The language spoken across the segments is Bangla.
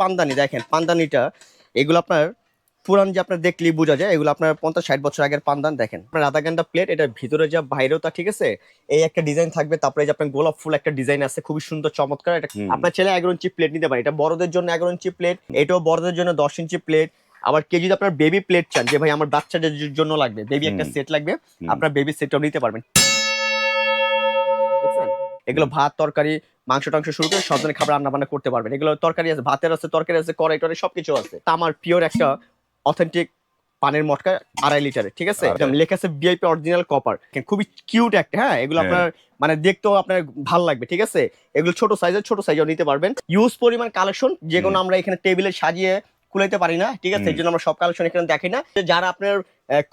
পান্দানি দেখেন পান্দানিটা এগুলো আপনার পুরান যে আপনার দেখলেই বোঝা যায় এগুলো আপনার পঞ্চাশ ষাট বছর আগের পান্দান দেখেন। আপনার রাধাগান্ডা প্লেট এটার ভিতরে যা বাইরেও তা ঠিক আছে? এই একটা ডিজাইন থাকবে তারপরে যে আপনার গোলাপ ফুল একটা ডিজাইন আছে খুবই সুন্দর চমৎকার এটা আপনার ছেলে এগারো ইঞ্চি প্লেট নিতে পারে এটা বড়দের জন্য এগারো ইঞ্চি প্লেট এটাও বড়দের জন্য দশ ইঞ্চি প্লেট আবার কেউ যদি আপনার বেবি প্লেট চান যে ভাই আমার বাচ্চাদের জন্য লাগবে বেবি একটা সেট লাগবে আপনার বেবি সেটটাও নিতে পারবেন। এগুলো ভাত তরকারি মাংস টাংস শুরু করে সব ধরনের খাবার রান্না বান্না করতে পারবেন। এগুলো তরকারি আছে ভাতের আছে তরকারি আছে কড়াই টড়াই সবকিছু আছে। তা আমার পিওর একটা অথেন্টিক পানের মটকা আড়াই লিটারে ঠিক আছে? আচ্ছা। একদম লেখা আছে বিআইপি অরিজিনাল কপার খুবই কিউট একটা হ্যাঁ? এগুলো হ্যাঁ। আপনার মানে দেখতেও আপনার ভালো লাগবে ঠিক আছে? এগুলো ছোট সাইজের ছোট সাইজও নিতে পারবেন। ইউজ পরিমাণ কালেকশন যে কোনো আমরা এখানে টেবিলে সাজিয়ে কুলাইতে পারি না ঠিক আছে? এই জন্য আমরা সব কালেকশন এখানে দেখি না। যে যারা আপনার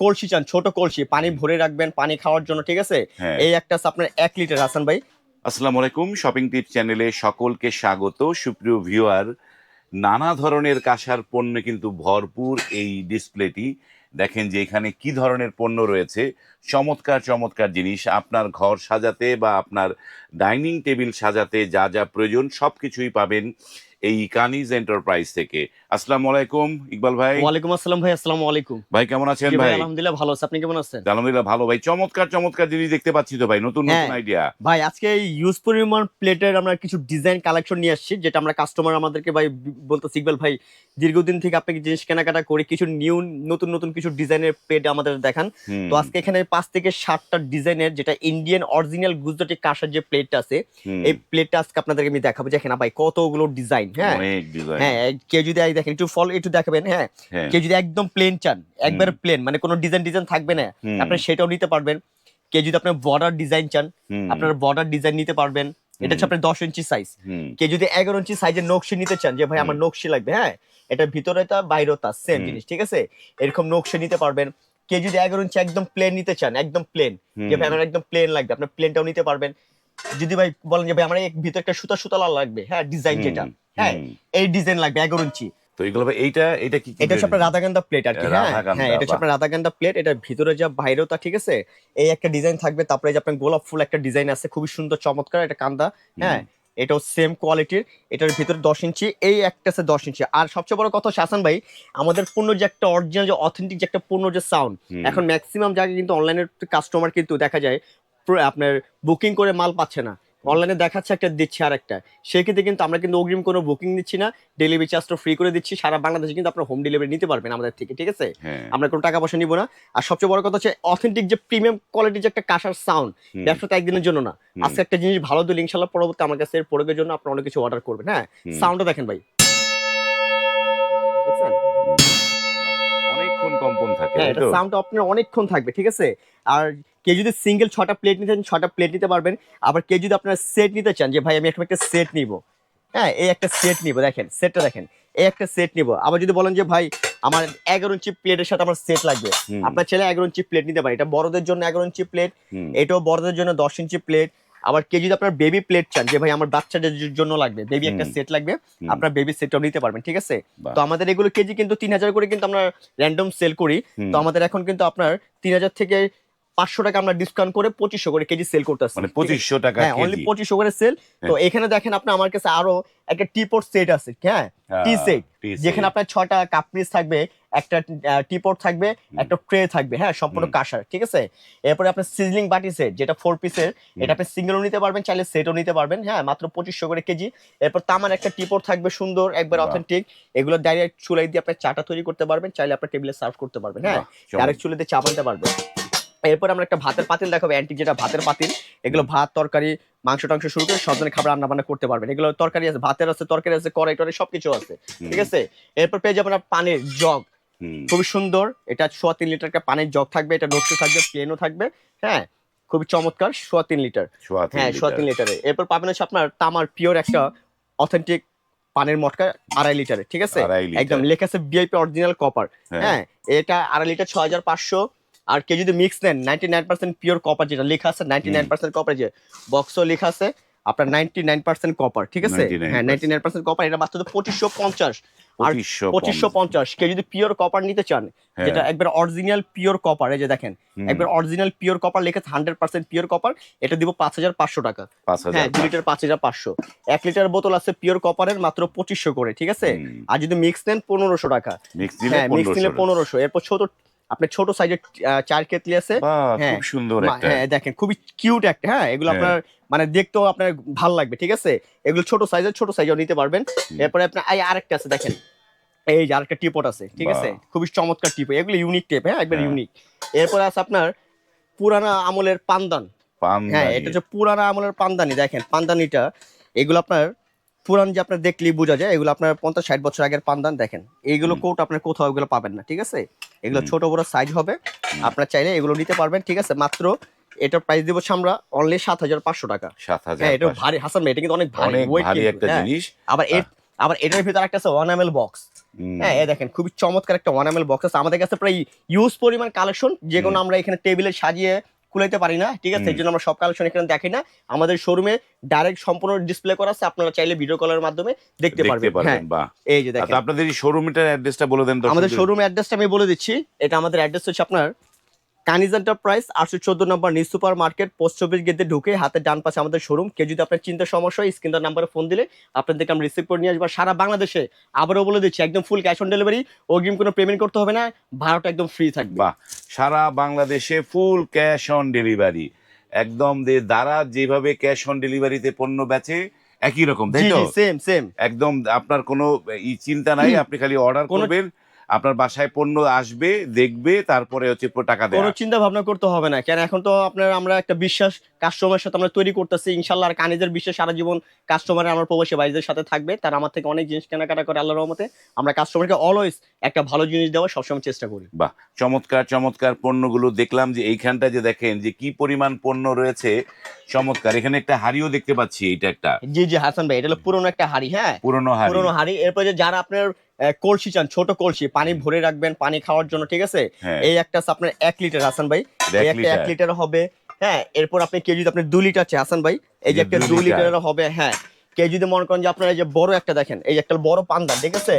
কলসি চান ছোট কলসি পানি ভরে রাখবেন পানি খাওয়ার জন্য ঠিক আছে? হ্যাঁ। এই একটা আপনার এক লিটার হাসান ভাই। আসসালামু আলাইকুম। শপিং টিপ চ্যানেলে সকলকে স্বাগত। সুপ্রিয় ভিউয়ার নানা ধরনের কাঁসার পণ্য কিন্তু ভরপুর এই ডিসপ্লেটি দেখেন যে এখানে কি ধরনের পণ্য রয়েছে। চমৎকার চমৎকার জিনিস। আপনার ঘর সাজাতে বা আপনার ডাইনিং টেবিল সাজাতে যা যা প্রয়োজন সব কিছুই পাবেন। এই কানিজ এন্টারপ্রাইজ থেকে। আসসালামু আলাইকুম ইকবাল ভাই। ওয়ালাইকুম আসসালাম ভাই আসসালামু আলাইকুম। ভাই কেমন আছেন ভাই আলহামদুলিল্লাহ ভালো আছে। আপনি কেমন আছেন? আলহামদুলিল্লাহ ভালো ভাই। চমৎকার চমৎকার জিনিস দেখতে পাচ্ছি তো ভাই নতুন নতুন হ্যাঁ। আইডিয়া ভাই আজকে এই ইউজ পরিমাণ প্লেটের আমরা কিছু ডিজাইন কালেকশন নিয়ে আসছি যেটা আমরা কাস্টমার আমাদেরকে ভাই বলতো সিকবেল ভাই দীর্ঘদিন থেকে আপনাকে জিনিস কেনাকাটা করে কিছু নিউ নতুন নতুন কিছু ডিজাইনের প্লেট আমাদের দেখান? তো আজকে এখানে পাঁচ থেকে সাতটা ডিজাইনের যেটা ইন্ডিয়ান অরিজিনাল গুজরাটি কাঁসার যে প্লেটটা আছে এই প্লেটটা আজকে আপনাদেরকে আমি দেখাবো। দেখেন ভাই কতগুলো ডিজাইন হ্যাঁ হ্যাঁ কেউ যদি দেখেন একটু ফল একটু দেখাবেন হ্যাঁ হ্যাঁ। কেউ যদি একদম প্লেন চান একবার প্লেন মানে কোনো ডিজাইন ডিজাইন থাকবে না আপনি সেটাও নিতে পারবেন। কেউ যদি আপনার বর্ডার ডিজাইন চান আপনার বর্ডার ডিজাইন নিতে পারবেন। এটা হচ্ছে আপনার দশ ইঞ্চি সাইজ কেউ যদি এগারো ইঞ্চি সাইজের নকশি নিতে চান যে ভাই আমার। নকশি লাগবে হ্যাঁ এটা ভিতরে তা বাইরেও তা সেম জিনিস ঠিক আছে? এরকম নকশি নিতে পারবেন। কেউ যদি এগারো ইঞ্চি একদম প্লেন নিতে চান একদম প্লেন যে ভাই আমার একদম প্লেন লাগবে আপনার প্লেনটাও নিতে পারবেন। যদি ভাই বলেন যে ভাই আমার ভিতরে একটা সুতা সুতা লাল লাগবে হ্যাঁ ডিজাইন যেটা হ্যাঁ এই ডিজাইন লাগবে এগারো ইঞ্চি তো এগুলো ভাই এইটা এটা কি এটা হচ্ছে আপনার brand? রাধাগান্দা প্লেট আর কি হ্যাঁ হ্যাঁ এটা হচ্ছে। আপনার রাধাগান্দা প্লেট এটার ভিতরে যা বাইরেও তা ঠিক আছে এই একটা ডিজাইন থাকবে তারপরে যে আপনার গোলাপ ফুল একটা ডিজাইন আছে খুবই সুন্দর চমৎকার একটা কান্দা হ্যাঁ এটাও সেম কোয়ালিটির এটার ভিতরে দশ ইঞ্চি এই একটা আছে দশ ইঞ্চি আর সবচেয়ে বড় কথা হাসান ভাই আমাদের পণ্য যে একটা অরিজিনাল যে অথেন্টিক যে একটা পণ্য যে সাউন্ড এখন ম্যাক্সিমাম জায়গায় কিন্তু অনলাইনের কাস্টমার কিন্তু দেখা যায় আপনার বুকিং করে মাল পাচ্ছে না। অনলাইনে দেখাচ্ছে একটা দিচ্ছে আর একটা সেক্ষেত্রে কিন্তু আমরা কিন্তু অগ্রিম কোনো বুকিং দিচ্ছি না। ডেলিভারি চার্জটা ফ্রি করে দিচ্ছি। সারা বাংলাদেশে কিন্তু আপনার হোম ডেলিভারি নিতে পারবেন আমাদের থেকে ঠিক আছে? হ্যাঁ, আমরা কোনো টাকা পয়সা নিব না। আর সবচেয়ে বড় কথা হচ্ছে অথেন্টিক যে প্রিমিয়াম কোয়ালিটির যে একটা কাঁসার সাউন্ড ব্যবসাটা একদিনের জন্য না। আজকে একটা জিনিস ভালো দিলে ইনশাল্লাহ পরবর্তী আমার কাছে এর প্রয়োগের জন্য আপনার অনেক কিছু অর্ডার করবেন হ্যাঁ? সাউন্ডটা দেখেন ভাই। হ্যাঁ এটা সাউন্ড আপনার অনেকক্ষণ থাকবে ঠিক আছে? আর কেউ যদি সিঙ্গেল ছটা প্লেট নিতে চান ছটা প্লেট নিতে পারবেন। আবার কেউ যদি আপনার সেট নিতে চান যে ভাই আমি একটা একটা সেট নিব। হ্যাঁ এই একটা সেট নিব দেখেন সেটটা দেখেন এই একটা সেট নিব। আবার যদি বলেন যে ভাই আমার এগারো ইঞ্চি প্লেটের সাথে আমার সেট লাগবে। আপনার ছেলে এগারো ইঞ্চি প্লেট নিতে পারে এটা বড়দের জন্য এগারো ইঞ্চি প্লেট এটাও বড়দের জন্য দশ ইঞ্চি প্লেট আবার কেউ যদি আপনার বেবি প্লেট চান যে ভাই আমার বাচ্চাদের জন্য লাগবে বেবি একটা সেট লাগবে আপনার বেবি সেটটাও নিতে পারবেন ঠিক আছে? তো আমাদের এগুলো কেজি কিন্তু তিন হাজার করে কিন্তু আমরা র্যান্ডম সেল করি। তো আমাদের এখন কিন্তু আপনার তিন হাজার থেকে পাঁচশো টাকা আমরা ডিসকাউন্ট করে পঁচিশশো করে কেজি সেল করতেছি। মানে পঁচিশশো টাকা হ্যাঁ অনলি পঁচিশশো করে সেল তো এখানে দেখেন আপনি আমার কাছে আরও একটা টিপোর্ট সেট আছে হ্যাঁ? টি সেট যেখানে আপনার ছটা কাপনিস থাকবে একটা টিপোর্ট থাকবে একটা ট্রে থাকবে হ্যাঁ? সম্পূর্ণ। কাঁসার ঠিক আছে? এরপরে আপনার সিজলিং বাটি সেট যেটা ফোর পিসের এটা আপনি সিঙ্গেলও নিতে পারবেন চাইলে সেটও নিতে পারবেন হ্যাঁ? মাত্র পঁচিশশো করে কেজি। এরপর তামার একটা টিপোর্ট থাকবে সুন্দর একবার অথেন্টিক এগুলো ডাইরেক্ট চুলাই দিয়ে আপনি চাটা তৈরি করতে পারবেন চাইলে আপনার টেবিলে সার্ভ করতে পারবেন হ্যাঁ? ডাইরেক্ট চুলে দিয়ে চা বানাতে পারবেন। এরপর আমরা একটা ভাতের পাতিল দেখাবো অ্যান্টিক যেটা ভাতের পাতিল এগুলো ভাত তরকারি মাংস টাংস শুরু করে সব ধরনের খাবার রান্না বান্না করতে পারবেন। এগুলো তরকারি আছে ভাতের আছে তরকারি আছে কড়াই টড়াই সবকিছু আছে ঠিক আছে? এরপর পেয়ে যাবেন পানির জগ। খুবই সুন্দর এটা সোয়া তিন লিটার একটা পানির জগ থাকবে এটা নকশি থাকবে প্লেনও থাকবে হ্যাঁ? খুবই চমৎকার সোয়া তিন লিটার। হ্যাঁ সোয়া তিন লিটারে। এরপর পাবেন হচ্ছে আপনার তামার পিওর একটা অথেন্টিক পানের মটকা আড়াই লিটারে ঠিক আছে? একদম লেখা আছে বিআইপি অরিজিনাল কপার হ্যাঁ? এটা আড়াই লিটার ছয় হাজার পাঁচশো আর কেউ যদি মিক্স নেন ninety nine percent pure copper যেটা লেখা আছে নাইনটি নাইন পার্সেন্ট কপার যে বক্সও লেখা আছে আপনার নাইনটি নাইন পার্সেন্ট কপার ঠিক আছে? হ্যাঁ নাইনটি নাইন পার্সেন্ট কপার এটা মাত্র পঁচিশশো পঞ্চাশ। আর পঁচিশশো পঞ্চাশ। কেউ যদি পিওর কপার নিতে চান হ্যাঁ। যেটা একবার অরিজিনাল পিওর কপার এই যে দেখেন একবার অরিজিনাল পিওর কপার লিখে হান্ড্রেড পার্সেন্ট পিওর কপার এটা দিব পাঁচ হাজার পাঁচশো টাকা। হ্যাঁ দু লিটার পাঁচ হাজার পাঁচশো। এক লিটার বোতল আছে পিওর কপারের মাত্র পঁচিশশো করে ঠিক আছে? আর যদি মিক্স নেন পনেরোশো টাকা। মিক্স হ্যাঁ মিক্স নিলে পনেরোশো। এরপর ছোট আপনার ছোট সাইজের চার কেতলি আছে। হ্যাঁ, খুব সুন্দর একটা। হ্যাঁ দেখেন খুবই কিউট একটা হ্যাঁ এগুলো হ্যাঁ। আপনার মানে দেখতেও আপনার ভালো লাগবে ঠিক আছে? এগুলো ছোট সাইজের ছোট সাইজও নিতে পারবেন। এরপরে আপনার এই আরেকটা আছে দেখেন। এই যে আরেকটা টিপট আছে ঠিক আছে? খুবই চমৎকার টিপ এগুলো ইউনিক টিপ হ্যাঁ একবার হ্যাঁ। ইউনিক এরপরে আছে আপনার পুরানা আমলের পানদান। হ্যাঁ এটা হচ্ছে পুরানা আমলের পানদানি দেখেন পানদানিটা এগুলো আপনার পুরান যে আপনার দেখলেই বোঝা যায় এগুলো আপনার পঞ্চাশ ষাট বছর আগের পানদান দেখেন। এইগুলো কোট আপনার কোথাও এগুলো পাবেন না ঠিক আছে? এগুলো ছোট বড় সাইজ হবে। আপনার চাইলে এগুলো নিতে পারবেন ঠিক আছে? মাত্র এটার প্রাইস দিব আমরা অনলি সাত হাজার পাঁচশো টাকা। সাত হাজার হ্যাঁ এটা ভারী হাসান এটা কিন্তু অনেক ভারী ভারী একটা হ্যাঁ। জিনিস। আবার আবার এটার ভিতরে একটা আছে ওয়ান এম এল বক্স হ্যাঁ এই দেখেন খুবই চমৎকার একটা ওয়ান এম এল বক্স আছে। আমাদের কাছে প্রায় ইউজ পরিমাণ কালেকশন যেগুলো আমরা এখানে টেবিলে সাজিয়ে কুলাইতে পারি না ঠিক আছে। এই জন্য আমরা সব কালেকশন এখানে দেখি না। আমাদের শোরুমে ডাইরেক্ট সম্পূর্ণ ডিসপ্লে করা আছে আপনারা চাইলে ভিডিও কলের মাধ্যমে দেখতে পারবেন। হ্যাঁ বাহ। এই যে দেখেন। আচ্ছা আপনাদের এই শোরুমটার অ্যাড্রেসটা বলে দেন আমাদের। শোরুম অ্যাড্রেসটা আমি বলে দিচ্ছি। এটা আমাদের অ্যাড্রেস হচ্ছে আপনার কানিজ এন্টারপ্রাইজ আটশো চোদ্দ নম্বর new super market post office গেটে ঢুকে হাতের ডান পাশে আমাদের শোরুম। কেউ যদি আপনার চিন্তা সমস্যা হয় স্ক্রিন নাম্বারে ফোন দিলে আপনাদেরকে আমরা রিসিভ করে নিয়ে আসব। সারা বাংলাদেশে আবারও বলে দিচ্ছি একদম ফুল ক্যাশ অন ডেলিভারি অগ্রিম কোনো পেমেন্ট করতে হবে না ভাড়াটা একদম ফ্রি থাকবে। সারা বাংলাদেশে ফুল ক্যাশ অন ডেলিভারি একদম যে দ্বারা যেভাবে ক্যাশ অন ডেলিভারিতে পণ্য বেচে একই রকম তাই তো? সেম সেম একদম আপনার কোনো চিন্তা নাই আপনি খালি অর্ডার করবেন আপনার বাসায় পণ্য আসবে, দেখবে, তারপরে হচ্ছে টাকা টাকা কোনো চিন্তা ভাবনা করতে হবে না। কেন, এখন তো আপনার, আমরা একটা বিশ্বাস কাস্টমারের সাথে আমরা তৈরি করতেছি ইনশাল্লাহ আর কানিজের বিশ্বাস সারা জীবন কাস্টমার আমার প্রবাসী ভাইদের সাথে থাকবে। তার আমার থেকে অনেক জিনিস কেনাকাটা করে আল্লাহর রহমতে। আমরা কাস্টমারকে অলওয়েজ একটা ভালো জিনিস দেওয়ার সবসময় চেষ্টা করি। বাহ চমৎকার চমৎকার পণ্যগুলো দেখলাম যে এইখানটা যে দেখেন যে কি পরিমাণ পণ্য রয়েছে। চমৎকার এখানে একটা হাড়িও দেখতে পাচ্ছি এটা একটা। জি জি হাসান ভাই এটা হলো পুরনো একটা হাড়ি হ্যাঁ? পুরনো হাড়ি। পুরোনো হাড়ি। এরপর যে যারা আপনার কলসি চান ছোট কলসি পানি ভরে রাখবেন পানি খাওয়ার জন্য ঠিক আছে? হ্যাঁ। এই একটা আপনার এক লিটার হাসান ভাই। এক এই একটা এক লিটার। লিটার হবে হ্যাঁ এরপর আপনি কেউ যদি আপনি দু লিটার চাই হাসান ভাই এই যে একটা দুই দু লিটার। লিটারের হবে হ্যাঁ। কেউ যদি মনে করেন যে আপনার এই যে বড় একটা দেখেন এই একটা বড় পান্দান ঠিক আছে?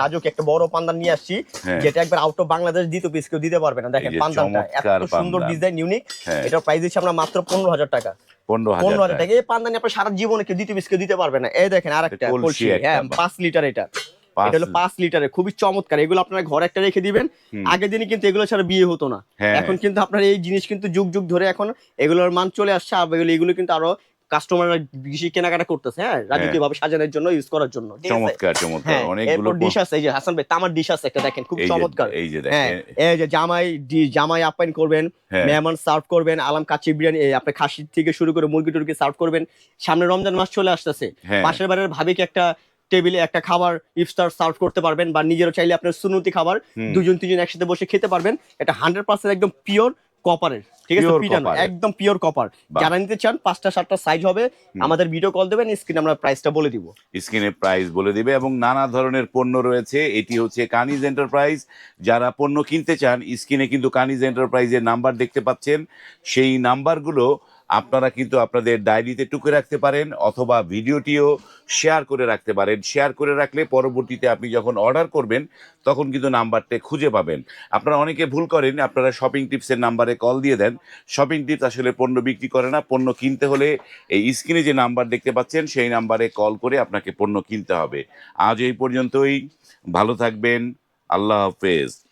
রাজুকে একটা বড় পান্দান নিয়ে আসছি হ্যাঁ। যেটা একবার আউট অফ বাংলাদেশ দ্বিতীয় পিস কেউ দিতে পারবে না। দেখেন পান্দানটা এত সুন্দর। ডিজাইন ইউনিক হ্যাঁ। এটার প্রাইস দিচ্ছি আমরা মাত্র পনেরো হাজার টাকা। পনেরো হাজার টাকা। এই পান্দানি আপনার সারা জীবনে কেউ দ্বিতীয় পিস কেউ দিতে পারবে না। এই দেখেন আর একটা কলসি কলসি হ্যাঁ পাঁচ লিটার এটা। এটা হলো পাঁচ লিটারের খুবই চমৎকার। এগুলো আপনারা ঘরে একটা রেখে দিবেন। আগের দিনে কিন্তু এগুলো ছাড়া বিয়ে হতো না। হ্যাঁ। এখন কিন্তু আপনার এই জিনিস কিন্তু যুগ যুগ ধরে এখন এগুলোর মান চলে আসছে। আর এগুলো কিন্তু আরও কাস্টমাররা বেশি কেনাকাটা করতেছে হ্যাঁ? রাজকীয় ভাবে সাজানোর জন্য ইউজ করার জন্য। চমৎকার চমৎকার। হ্যাঁ অনেকগুলো ডিশ আছে এই যে হাসান ভাই তামার ডিশ আছে একটা দেখেন খুব চমৎকার। এই যে হ্যাঁ দেখেন এই যে জামাই জামাই আপ্যায়ন করবেন হ্যাঁ। মেহমান সার্ভ করবেন আলাম কাচ্চি বিরিয়ানি আপনি খাসি থেকে শুরু করে মুরগি টুরগি সার্ভ করবেন। সামনে রমজান মাস চলে আসতেছে। হ্যাঁ। পাশের বাড়ির ভাবিকে একটা টেবিলে একটা খাবার ইফতার সার্ভ করতে পারবেন বা নিজেরও চাইলে আপনার সুনুতি খাবার দুজন তিনজন একসাথে বসে খেতে পারবেন। এটা হান্ড্রেড পার্সেন্ট একদম পিওর কপারের ঠিক আছে? পিটানো। একদম পিওর কপার যারা নিতে চান পাঁচটা সাতটা সাইজ হবে। আমাদের ভিডিও কল দেবেন স্ক্রিনে আমরা প্রাইসটা বলে দিব। স্ক্রিনে প্রাইস বলে দিবে এবং নানা ধরনের পণ্য রয়েছে। এটি হচ্ছে কানিজ এন্টারপ্রাইজ যারা পণ্য কিনতে চান স্ক্রিনে কিন্তু কানিজ এন্টারপ্রাইজের নাম্বার দেখতে পাচ্ছেন। সেই নাম্বারগুলো আপনারা কিন্তু আপনাদের ডায়েরিতে টুকে রাখতে পারেন অথবা ভিডিওটিও শেয়ার করে রাখতে পারেন। শেয়ার করে রাখলে পরবর্তীতে আপনি যখন অর্ডার করবেন, তখন কিন্তু নাম্বারটা খুঁজে পাবেন। আপনারা অনেকে ভুল করেন, আপনারা শপিং টিপসের নাম্বারে কল দিয়ে দেন। শপিং টিপস আসলে পণ্য বিক্রি করে না, পণ্য কিনতে হলে এই স্ক্রিনে যে নাম্বার দেখতে পাচ্ছেন, সেই নাম্বারে কল করে আপনাকে পণ্য কিনতে হবে। আজ এই পর্যন্তই। ভালো থাকবেন। আল্লাহ হাফেজ।